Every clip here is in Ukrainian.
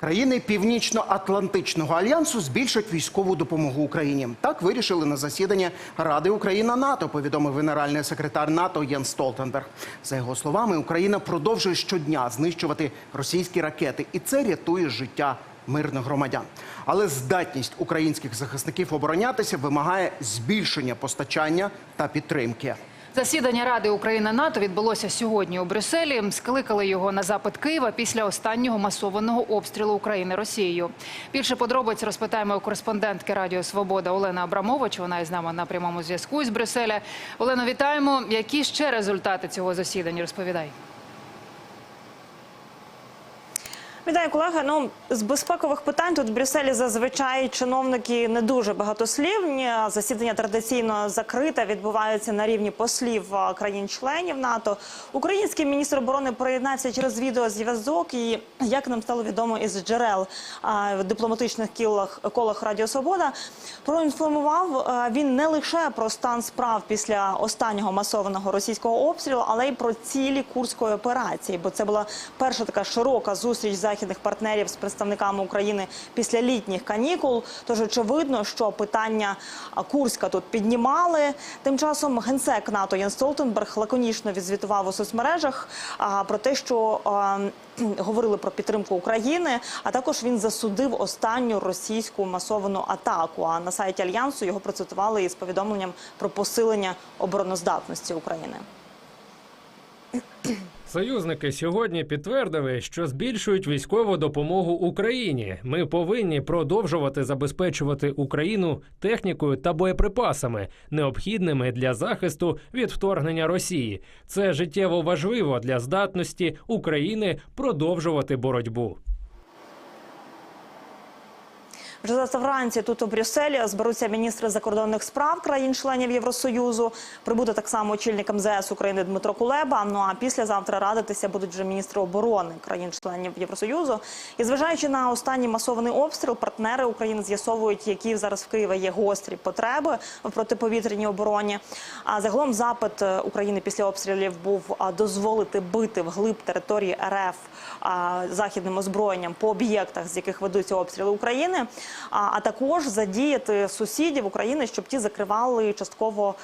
Країни Північно-Атлантичного альянсу збільшать військову допомогу Україні. Так вирішили на засіданні Ради Україна НАТО. Повідомив генеральний секретар НАТО Єн Столтенберг. За його словами, Україна продовжує щодня знищувати російські ракети, і це рятує життя мирних громадян. Але здатність українських захисників оборонятися вимагає збільшення постачання та підтримки. Засідання Ради Україна НАТО відбулося сьогодні у Брюсселі. Скликали його на запит Києва після останнього масованого обстрілу України Росією. Більше подробиць розпитаємо у кореспондентки Радіо Свобода Олена Абрамович. Вона із нами на прямому зв'язку з Брюсселя. Олено, вітаємо. Які ще результати цього засідання? Розповідай. Вітаю, колеги. Ну з безпекових питань тут в Брюсселі зазвичай чиновники не дуже багатослівні. Засідання традиційно закрите, відбуваються на рівні послів країн-членів НАТО. Український міністр оборони приєднався через відеозв'язок. І як нам стало відомо із джерел в дипломатичних кілах колах Радіо Свобода, проінформував він не лише про стан справ після останнього масованого російського обстрілу, але й про цілі курської операції. Бо це була перша така широка зустріч західних партнерів з представниками України після літніх канікул. Тож очевидно, що питання Курська тут піднімали. Тим часом генсек НАТО Ян Столтенберг лаконічно відзвітував у соцмережах про те, що говорили про підтримку України. А також він засудив останню російську масовану атаку. А на сайті альянсу його процитували із повідомленням про посилення обороноздатності України. Союзники сьогодні підтвердили, що збільшують військову допомогу Україні. Ми повинні продовжувати забезпечувати Україну технікою та боєприпасами, необхідними для захисту від вторгнення Росії. Це життєво важливо для здатності України продовжувати боротьбу. Вже завтра вранці тут у Брюсселі зберуться міністри закордонних справ країн-членів Євросоюзу. Прибуде так само очільник МЗС України Дмитро Кулеба. Ну а післязавтра радитися будуть вже міністри оборони країн-членів Євросоюзу. І зважаючи на останній масований обстріл, партнери України з'ясовують, які зараз в Києві є гострі потреби в протиповітряній обороні. А загалом запит е, України після обстрілів був дозволити бити вглиб території РФ західним озброєнням по об'єктах, з яких ведуться обстріли України а, також задіяти сусідів України, щоб ті закривали частково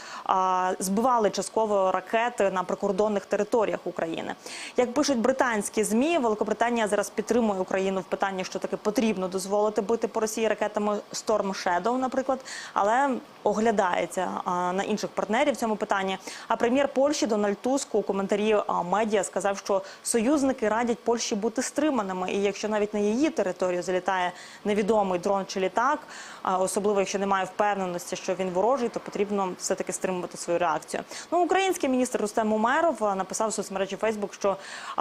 збивали частково ракети на прикордонних територіях України. Як пишуть британські змі, Великобританія зараз підтримує Україну в питанні, що таки потрібно дозволити бити по Росії ракетами Storm Shadow, наприклад, але оглядається на інших партнерів в цьому питанні. А прем'єр Польщі Дональд Туск у коментарі медіа сказав, що союзники радять Польщі бути стриманими, і якщо навіть на її територію залітає невідомий дрон чи літак, особливо якщо немає впевненості, що він ворожий, то потрібно все таки стримувати свою реакцію. Ну, український міністр Рустем Умеров написав у соцмережі Фейсбук, що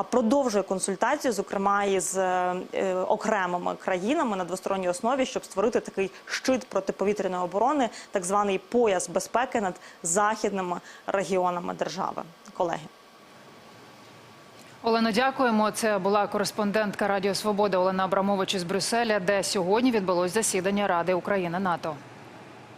продовжує консультацію, зокрема із е, е, окремими країнами на двосторонній основі, щоб створити такий щит протиповітряної оборони, так званий пояс безпеки над західними регіонами держави. Колеги. Олено, дякуємо. Це була кореспондентка Радіо Свобода Олена Абрамович із Брюсселя, де сьогодні відбулось засідання Ради України НАТО.